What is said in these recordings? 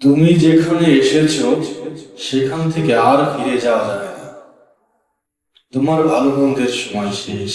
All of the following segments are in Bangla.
তুমি যেখানে এসেছ, সেখান থেকে আর ফিরে যাওয়া যাবে না। তোমার ভালো মন্দের সময় শেষ।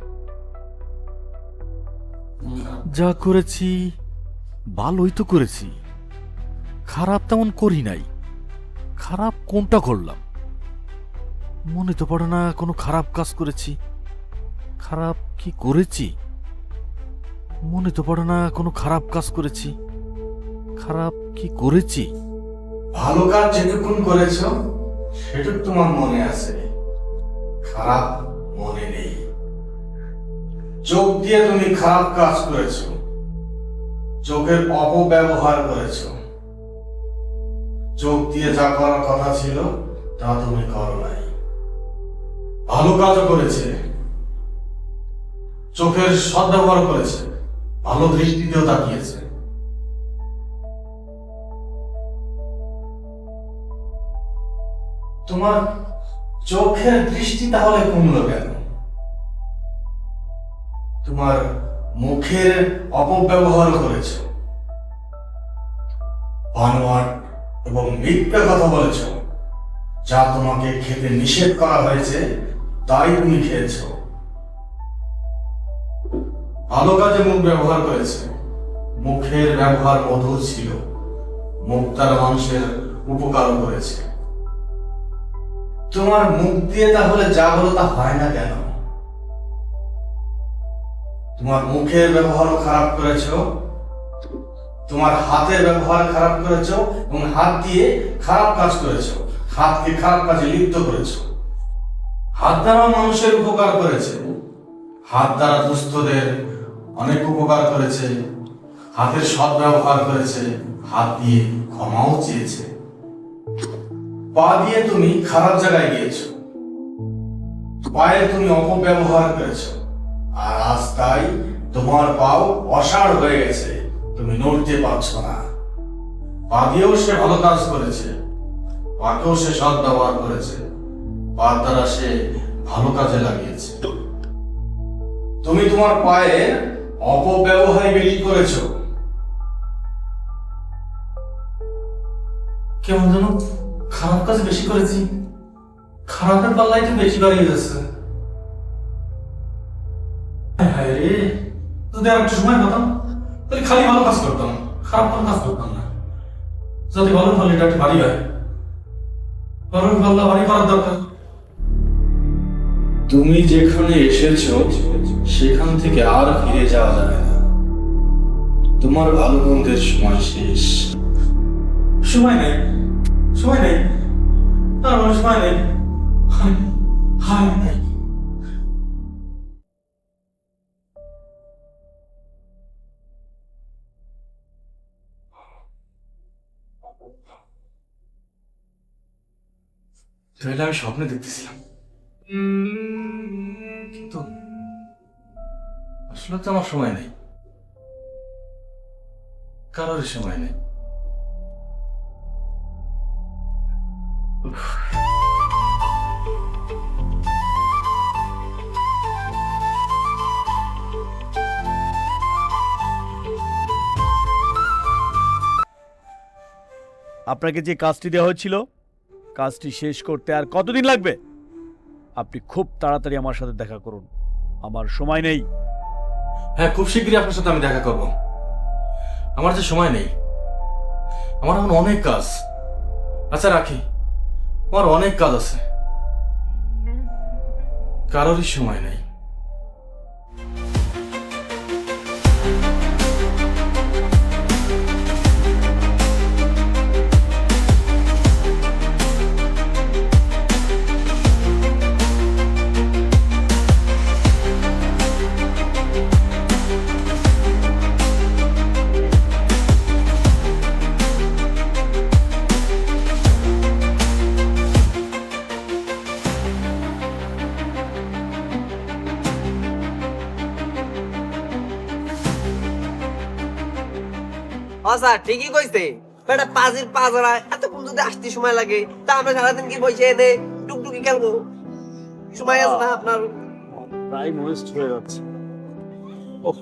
যা করেছি, ভালোই তো করেছি। খারাপ তেমন করি নাই। খারাপ কোনটা করলাম? মনে তো পড়ে না কোনো খারাপ কাজ করেছি। খারাপ কি করেছি? মনে তো পড়ে না কোনো খারাপ কাজ করেছি। খারাপ কি করেছি? ভালো কাজ যেটুকুন করেছ, সেটুক তোমার মনে আছে। খারাপ চোখ দিয়ে তুমি খারাপ কাজ করেছ। চোখের অপব্যবহার করেছ। চোখ দিয়ে যা করার কথা ছিল, তা তুমি করো নাই। ভালো কাজও করেছে। চোখের সদ্ব্যবহার করেছে। ভালো দৃষ্টিতেও তাকিয়েছে। তোমার চোখের দৃষ্টি তাহলে কমলো কেন? তোমার মুখের অপব্যবহার করেছ। বানোয়াট এবং মিথ্যা কথা বলেছ, যা তোমাকে খেতে নিষেধ করা হয়েছে, তাই তুমি খেয়েছ। ভালো কাজে মুখ ব্যবহার করেছে, মুখের ব্যবহার মধুর ছিল মুখ তার মানুষের উপকারও করেছে। তোমার মুখ দিয়ে তাহলে যা হলো তা হয় না কেন? তোমার মুখের ব্যবহারও খারাপ করেছ, তোমার হাতের ব্যবহার খারাপ করেছ এবং হাত দিয়ে খারাপ কাজ করেছ, হাতকে খারাপ কাজে লিপ্ত করেছ। হাত দ্বারা মানুষের উপকার করেছে, হাত দ্বারা দুস্থদের অনেক উপকার করেছে, হাতের সৎ ব্যবহার করেছে, হাত দিয়ে ক্ষমাও চেয়েছে। পা দিয়ে তুমি খারাপ জায়গায় গিয়েছো, পায়ে তুমি অপব্যবহার করেছ। আর আজ তাই তোমার পাও অসাড় হয়ে গেছে। তুমি নড়তে পারছ না। পা দিয়েও সে ভালো কাজ করেছে। পাকেও সে সৎ ব্যবহার করেছে। পা দ্বারা সে ভালো কাজে লাগিয়েছে। তুমি তোমার পায়ে অপব্যবহার বেশি করেছ। কেমন যেন খারাপ কাজ বেশি করেছি। খারাপের পাল্লাই তো বেশি বাড়িয়ে যাচ্ছে। যদি আর একটু সময় পেতাম তাহলে খালি ভালো কাজ করতাম খারাপ কোনো কাজ করতাম না। যাতে ভালো ফল এটা হয়। ভালো ভারী করার দরকার। তুমি যেখানে এসেছ সেখান থেকে আর ফিরে যাওয়া যাবে না। তোমার ভালো মন্দের সময় শেষ। সময় নেই সময় নেই। তার মানে সময় নেই। হায় হায় নেই তাহলে আমি স্বপ্নে দেখতেছিলাম। কিন্তু আসলে তো আমার সময় নেই। কারোর সময় নেই। আপনাকে যে কাজটি দেওয়া হয়েছিল কাজটি শেষ করতে আর কতদিন লাগবে? আপনি খুব তাড়াতাড়ি আমার সাথে দেখা করুন। আমার সময় নেই। হ্যাঁ খুব শীঘ্রই আপনার সাথে আমি দেখা করব। আমার যে সময় নেই, আমার এখন অনেক কাজ। আচ্ছা রাখি। আমার অনেক কাজ আছে। কারোরই সময় নেই। স্যার ঠিকই কইছে। বেটা পাজির পাজরা এতক্ষণ যদি আসতে সময় লাগে তা আমরা সারাদিন কি বসে এনে টুকটুকি খেলব? সময় আছে না আপনার? টাইম ওয়েস্ট হয়ে যাচ্ছে। ওহ।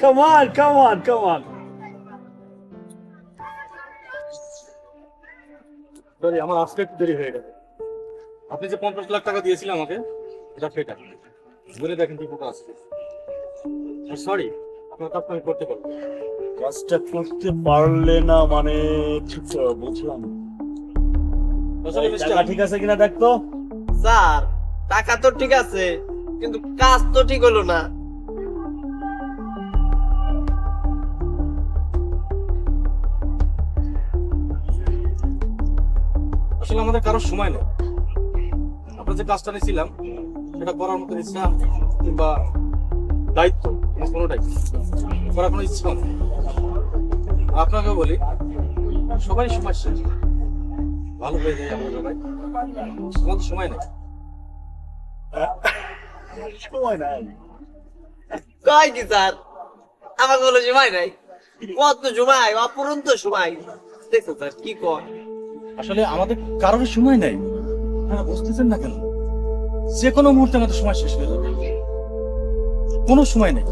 Come on, come on, come on. আমার আজকে একটু দেরি হয়ে গেল। আপনি যে পঞ্চাশ লাখ টাকা দিয়েছিলেন আমাকে এটা সেটা। বলে দেখেন কি পোকা আছে। সরি আপনার কাজটা আমি করতে পারব। কাজটা করতে পারলে না মানে ঠিক বুঝলাম। টাকা ঠিক আছে কিনা দেখতো স্যার টাকা তো ঠিক আছে কিন্তু কাজ তো ঠিক হলো না। আসলে আমাদের কারোর সময় নেই। আমরা যে কাজটা নিয়েছিলাম সেটা করার মতো ইচ্ছা কিংবা দায়িত্ব কোনোটাই। করার কোনো ইচ্ছা নেই। আপনাকে বলি সবাই সময় শেষ। ভালো হয়ে যায় আমরা সবাই আমাদের সময় নেই। সময় নাই। কয় কি স্যার? আমার কোনো সময় নাই। কত সময়? অপরন্ত সময়। দেখছ স্যার কি কয়? আসলে আমাদের কারোর সময় নাই। হ্যাঁ বুঝতেছেন না কেন? যে কোনো মুহূর্তে আমাদের সময় শেষ হয়ে যাবে। কোনো সময় নেই।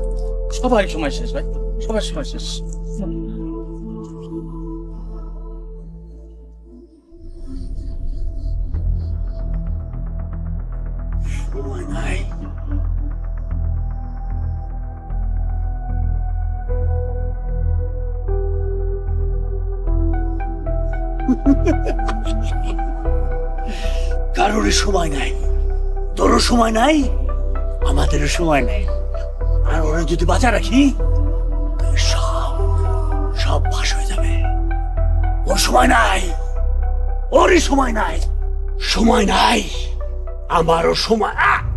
সবারই সময় শেষ, ভাই। সবার সময় শেষ। কারোরই সময় নাই। তোরও সময় নাই? আমাদেরও সময় নাই। আর ওরা যদি বাঁচা রাখি, সব সব ফাঁস হয়ে যাবে। ওর সময় নাই। ওরই সময় নাই। সময় নাই। আমারও সময় আ!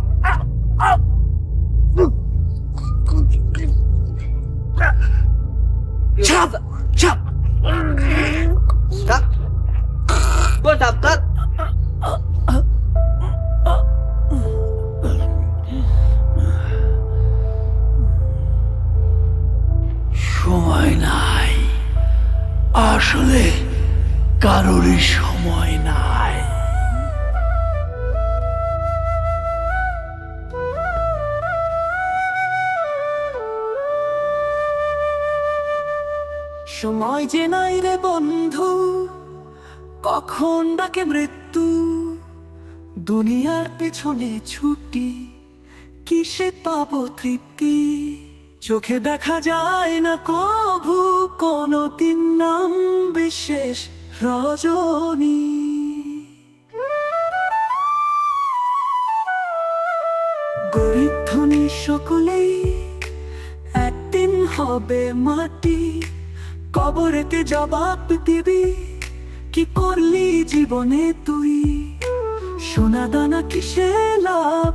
সময় নাই। আসলে কারোরই সময় নাই। সময় যে নাই রে বন্ধু, কখন ডাকে মৃত্যু? দুনিয়ার পেছনে ছুটি, কিসে পাবো তৃপ্তি? চোখে দেখা যায় না কভু কোনো দিন নাম বিশেষ রজনী। গরিব ধনী সকলেই একদিন হবে মাটি, কবরেতে জবাব দিবি, কি করলি জীবনে তুই? সোনা দানা কিসে লাভ,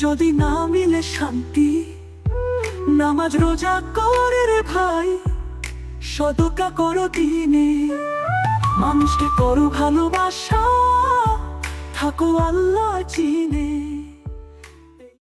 যদি না মিলে শান্তি? নামাজ রোজা করে রে ভাই। সদকা করো দিনে। মানুষকে করো ভালোবাসা। থাকো আল্লাহ চিনে